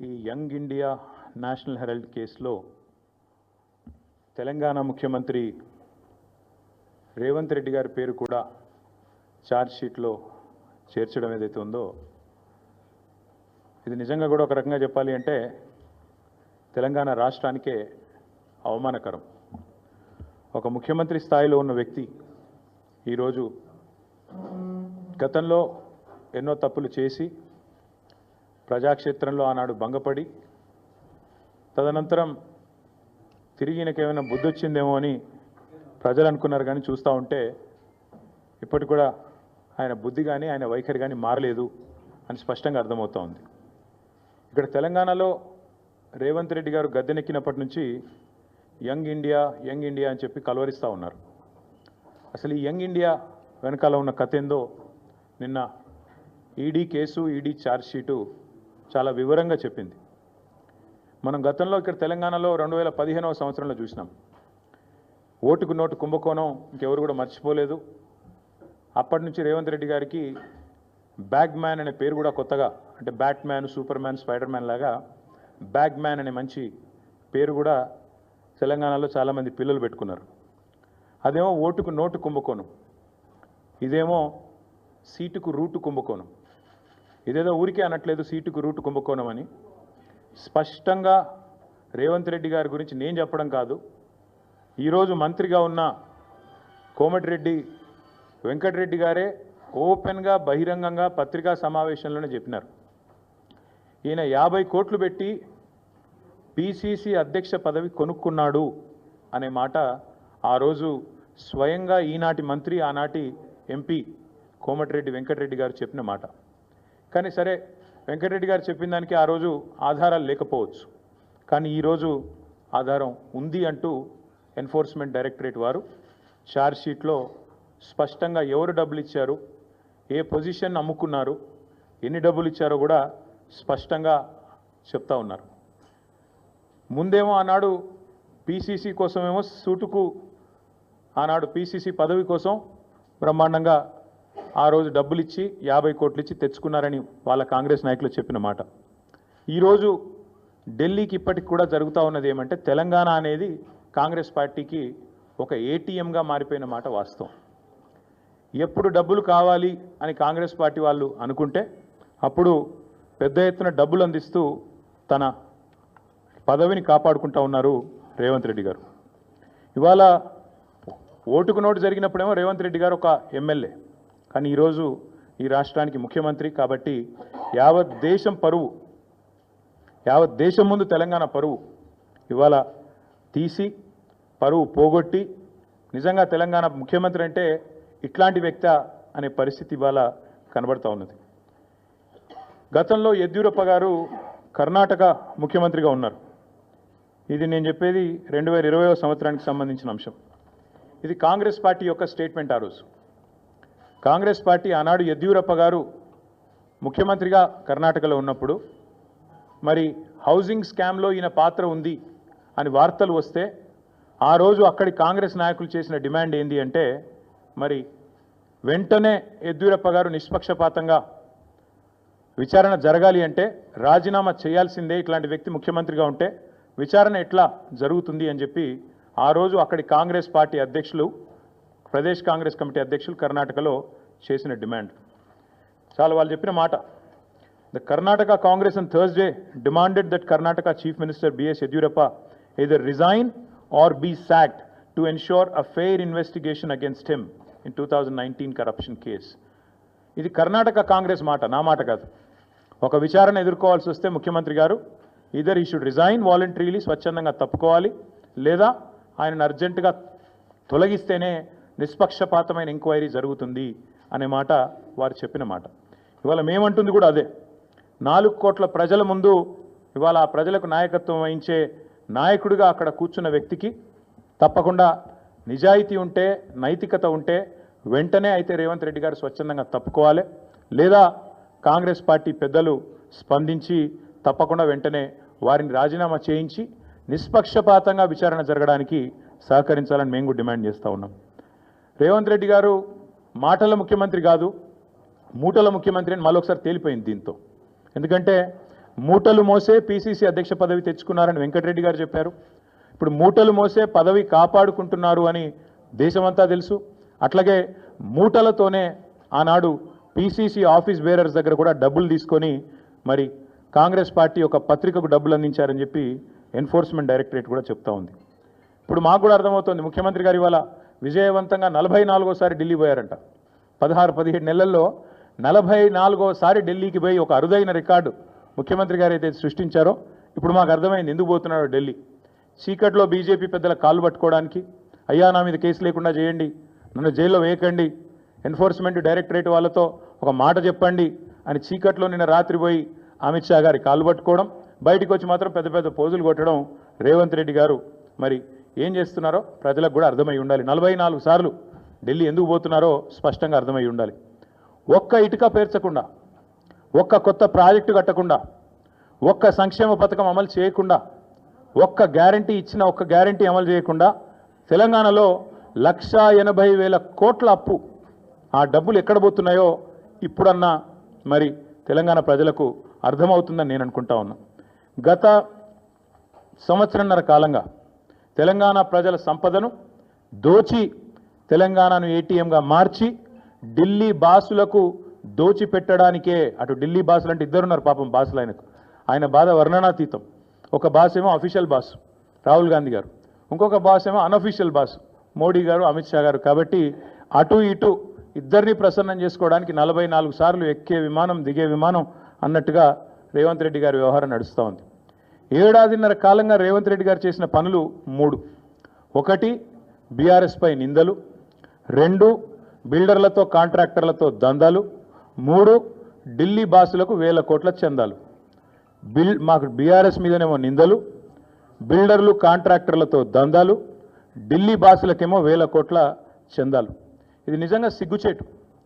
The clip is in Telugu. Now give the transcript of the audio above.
ఈ యంగ్ ఇండియా నేషనల్ హెరాల్డ్ కేసులో తెలంగాణ ముఖ్యమంత్రి రేవంత్ రెడ్డి గారి పేరు కూడా ఛార్జ్షీట్లో చేర్చడం ఏదైతే ఉందో ఇది నిజంగా కూడా ఒక రకంగా చెప్పాలి అంటే తెలంగాణ రాష్ట్రానికే అవమానకరం. ఒక ముఖ్యమంత్రి స్థాయిలో ఉన్న వ్యక్తి ఈరోజు గతంలో ఎన్నో తప్పులు చేసి ప్రజాక్షేత్రంలో ఆనాడు భంగపడి తదనంతరం తిరిగి ఈయనకేమైనా బుద్ధి వచ్చిందేమో అని ప్రజలు అనుకున్నారు కానీ చూస్తూ ఉంటే ఇప్పటి కూడా ఆయన బుద్ధి కానీ ఆయన వైఖరి కానీ మారలేదు అని స్పష్టంగా అర్థమవుతా ఉంది ఇక్కడ తెలంగాణలో రేవంత్ రెడ్డి గారు గద్దెనెక్కినప్పటి నుంచి యంగ్ ఇండియా యంగ్ ఇండియా అని చెప్పి కలవరిస్తూ ఉన్నారు. అసలు ఈ యంగ్ ఇండియా వెనకాల ఉన్న కథ ఏందో నిన్న ED case ED charge sheet చాలా వివరంగా చెప్పింది. మనం గతంలో ఇక్కడ తెలంగాణలో రెండు వేల పదిహేనవ సంవత్సరంలో చూసినాం. ఓటుకు నోటు కుంభకోణం ఇంకెవరు కూడా మర్చిపోలేదు. అప్పటి నుంచి రేవంత్ రెడ్డి గారికి బ్యాగ్ మ్యాన్ అనే పేరు కూడా కొత్తగా అంటే Batman Superman Spiderman లాగా బ్యాగ్ మ్యాన్ అనే మంచి పేరు కూడా తెలంగాణలో చాలామంది పిల్లలు పెట్టుకున్నారు. అదేమో ఓటుకు నోటు కుంభకోణం. ఇదేమో సీటుకు రూటు కుంభకోణం. ఇదేదో ఊరికే అనట్లేదు సీటుకు రూటు కుంభకోణం అని స్పష్టంగా రేవంత్ రెడ్డి గారి గురించి నేను చెప్పడం కాదు. ఈరోజు మంత్రిగా ఉన్న కోమటిరెడ్డి వెంకటరెడ్డి గారే ఓపెన్గా బహిరంగంగా పత్రికా సమావేశంలోనే చెప్పినారు. ఈయన యాభై కోట్లు పెట్టి పీసీసీ అధ్యక్ష పదవి కొనుక్కున్నాడు అనే మాట ఆ రోజు స్వయంగా ఈనాటి మంత్రి ఆనాటి ఎంపీ కోమటిరెడ్డి వెంకటరెడ్డి గారు చెప్పిన మాట. కానీ సరే వెంకటరెడ్డి గారు చెప్పిన దానికి ఆ రోజు ఆధారాలు లేకపోవచ్చు. కానీ ఈరోజు ఆధారం ఉంది అంటూ ఎన్ఫోర్స్మెంట్ డైరెక్టరేట్ వారు ఛార్జ్ షీట్లో స్పష్టంగా ఎవరు డబ్బులు ఇచ్చారు ఏ పొజిషన్ అమ్ముకున్నారు ఎన్ని డబ్బులు ఇచ్చారో కూడా స్పష్టంగా చెప్తా ఉన్నారు. ముందేమో ఆనాడు పీసీసీ కోసమేమో సూటుకు ఆనాడు పీసీసీ పదవి కోసం బ్రహ్మాండంగా ఆ రోజు డబ్బులు ఇచ్చి యాభై కోట్లు ఇచ్చి తెచ్చుకున్నారని వాళ్ళ కాంగ్రెస్ నాయకులు చెప్పిన మాట. ఈరోజు ఢిల్లీకి ఇప్పటికి కూడా జరుగుతూ ఉన్నది ఏమంటే తెలంగాణ అనేది కాంగ్రెస్ పార్టీకి ఒక ఏటీఎంగా మారిపోయిన మాట వాస్తవం. ఎప్పుడు డబ్బులు కావాలి అని కాంగ్రెస్ పార్టీ వాళ్ళు అనుకుంటే అప్పుడు పెద్ద ఎత్తున డబ్బులు అందిస్తూ తన పదవిని కాపాడుకుంటా ఉన్నారు రేవంత్ రెడ్డి గారు. ఇవాళ ఓటుకు నోటు జరిగినప్పుడేమో రేవంత్ రెడ్డి గారు ఒక ఎమ్మెల్యే. కానీ ఈరోజు ఈ రాష్ట్రానికి ముఖ్యమంత్రి కాబట్టి యావత్ దేశం పరువు యావత్ దేశం ముందు తెలంగాణ పరువు. ఇవాళ తీసి పరువు పోగొట్టి నిజంగా తెలంగాణ ముఖ్యమంత్రి అంటే ఇట్లాంటి వ్యక్త అనే పరిస్థితి ఇవాళ కనబడతా ఉన్నది. గతంలో యద్యూరప్ప గారు కర్ణాటక ముఖ్యమంత్రిగా ఉన్నారు. ఇది నేను చెప్పేది రెండు వేల ఇరవయో సంవత్సరానికి సంబంధించిన అంశం. ఇది కాంగ్రెస్ పార్టీ యొక్క స్టేట్మెంట్ ఆ రోజు. కాంగ్రెస్ పార్టీ ఆనాడు యద్యూరప్ప గారు ముఖ్యమంత్రిగా కర్ణాటకలో ఉన్నప్పుడు మరి హౌసింగ్ స్కామ్లో ఈయన పాత్ర ఉంది అని వార్తలు వస్తే ఆ రోజు అక్కడి కాంగ్రెస్ నాయకులు చేసిన డిమాండ్ ఏంది అంటే మరి వెంటనే యద్యూరప్ప గారు నిష్పక్షపాతంగా విచారణ జరగాలి అంటే రాజీనామా చేయాల్సిందే ఇట్లాంటి వ్యక్తి ముఖ్యమంత్రిగా ఉంటే విచారణ ఎట్లా జరుగుతుంది అని చెప్పి ఆ రోజు అక్కడి కాంగ్రెస్ పార్టీ అధ్యక్షులు ప్రదేశ్ కాంగ్రెస్ కమిటీ అధ్యక్షులు కర్ణాటకలో చేసిన డిమాండ్. చాలా వాళ్ళు చెప్పిన మాట. The Karnataka Congress and Thursday demanded that Karnataka chief minister BS Yeddyurappa either resign or be or be sacked to ensure a fair investigation against him in 2019 corruption case. ఇది కర్ణాటక కాంగ్రెస్ మాట నా మాట కాదు. ఒక విచారణ ఎదుర్కోవాల్సి వస్తే ముఖ్యమంత్రి గారు ఇదర్ ఈ షుడ్ రిజైన్ వాలంటరీలీ స్వచ్ఛందంగా తప్పుకోవాలి లేదా ఆయనను అర్జెంటుగా తొలగిస్తేనే నిష్పక్షపాతమైన ఎంక్వైరీ జరుగుతుంది అనే మాట వారు చెప్పిన మాట. ఇవాళ మేమంటుంది కూడా అదే. నాలుగు కోట్ల ప్రజల ముందు ఇవాళ ఆ ప్రజలకు నాయకత్వం వహించే నాయకుడిగా అక్కడ కూర్చున్న వ్యక్తికి తప్పకుండా నిజాయితీ ఉంటే నైతికత ఉంటే వెంటనే అయితే రేవంత్ రెడ్డి గారు స్వచ్ఛందంగా తప్పుకోవాలి. లేదా కాంగ్రెస్ పార్టీ పెద్దలు స్పందించి తప్పకుండా వెంటనే వారిని రాజీనామా చేయించి నిష్పక్షపాతంగా విచారణ జరగడానికి సహకరించాలని మేము కూడా డిమాండ్ చేస్తూ ఉన్నాం. రేవంత్ రెడ్డి గారు మాటల ముఖ్యమంత్రి కాదు మూటల ముఖ్యమంత్రి అని మరొకసారి తేలిపోయింది దీంతో. ఎందుకంటే మూటలు మోసే పీసీసీ అధ్యక్ష పదవి తెచ్చుకున్నారని వెంకటరెడ్డి గారు చెప్పారు. ఇప్పుడు మూటలు మోసే పదవి కాపాడుకుంటున్నారు అని దేశమంతా తెలుసు. అట్లాగే మూటలతోనే ఆనాడు పీసీసీ ఆఫీస్ బేరర్స్ దగ్గర కూడా డబ్బులు తీసుకొని మరి కాంగ్రెస్ పార్టీ ఒక పత్రికకు డబ్బులు అందించారని చెప్పి ఎన్ఫోర్స్మెంట్ డైరెక్టరేట్ కూడా చెప్తా ఉంది. ఇప్పుడు మాకు కూడా అర్థమవుతుంది. ముఖ్యమంత్రి గారు ఇవాళ విజయవంతంగా నలభై నాలుగోసారి ఢిల్లీ పోయారంట. పదహారు పదిహేడు నెలల్లో నలభై నాలుగోసారి ఢిల్లీకి పోయి ఒక అరుదైన రికార్డు ముఖ్యమంత్రి గారు అయితే సృష్టించారో ఇప్పుడు మాకు అర్థమైంది ఎందుకు పోతున్నాడో ఢిల్లీ. చీకట్లో బీజేపీ పెద్దల కాలు పట్టుకోవడానికి అయ్యా నా మీద కేసు లేకుండా చేయండి నన్ను జైల్లో వేయకండి ఎన్ఫోర్స్మెంట్ డైరెక్టరేట్ వాళ్ళతో ఒక మాట చెప్పండి అని చీకట్లో నిన్న రాత్రి పోయి అమిత్ షా గారి కాలు పట్టుకోవడం బయటికి వచ్చి మాత్రం పెద్ద పెద్ద పోజులు కొట్టడం రేవంత్ రెడ్డి గారు మరి ఏం చేస్తున్నారో ప్రజలకు కూడా అర్థమై ఉండాలి. నలభై నాలుగు సార్లు ఢిల్లీ ఎందుకు పోతున్నారో స్పష్టంగా అర్థమై ఉండాలి. ఒక్క ఇటుక పేర్చకుండా ఒక్క కొత్త ప్రాజెక్టు కట్టకుండా ఒక్క సంక్షేమ పథకం అమలు చేయకుండా ఒక్క గ్యారంటీ ఇచ్చిన ఒక్క గ్యారంటీ అమలు చేయకుండా తెలంగాణలో లక్షా ఎనభై వేల కోట్ల అప్పు ఆ డబ్బులు ఎక్కడ పోతున్నాయో ఇప్పుడన్నా మరి తెలంగాణ ప్రజలకు అర్థమవుతుందని నేను అనుకుంటా ఉన్నా. గత సంవత్సరంన్నర కాలంగా తెలంగాణ ప్రజల సంపదను దోచి తెలంగాణను ఏటీఎంగా మార్చి ఢిల్లీ బాసులకు దోచి పెట్టడానికే అటు ఢిల్లీ బాసులు అంటే ఇద్దరున్నారు పాపం బాసులు ఆయనకు. ఆయన బాధ వర్ణనాతీతం. ఒక బాస్ ఏమో అఫీషియల్ బాస్ రాహుల్ గాంధీ గారు. ఇంకొక బాస్ ఏమో అన్అఫీషియల్ బాస్ మోడీ గారు అమిత్ షా గారు. కాబట్టి అటు ఇటు ఇద్దరిని ప్రసన్నం చేసుకోవడానికి నలభై నాలుగు సార్లు ఎక్కే విమానం దిగే విమానం అన్నట్టుగా రేవంత్ రెడ్డి గారి వ్యవహారం నడుస్తూ ఉంది. ఏడాదిన్నర కాలంగా రేవంత్ రెడ్డి గారు చేసిన పనులు మూడు. ఒకటి బీఆర్ఎస్పై నిందలు. రెండు బిల్డర్లతో కాంట్రాక్టర్లతో దందాలు. మూడు ఢిల్లీ బాసులకు వేల కోట్ల చందాలు. బిల్ మాకు బీఆర్ఎస్ మీదనేమో నిందలు. బిల్డర్లు కాంట్రాక్టర్లతో దందాలు. ఢిల్లీ బాసులకేమో వేల కోట్ల చందాలు. ఇది నిజంగా సిగ్గుచేటు.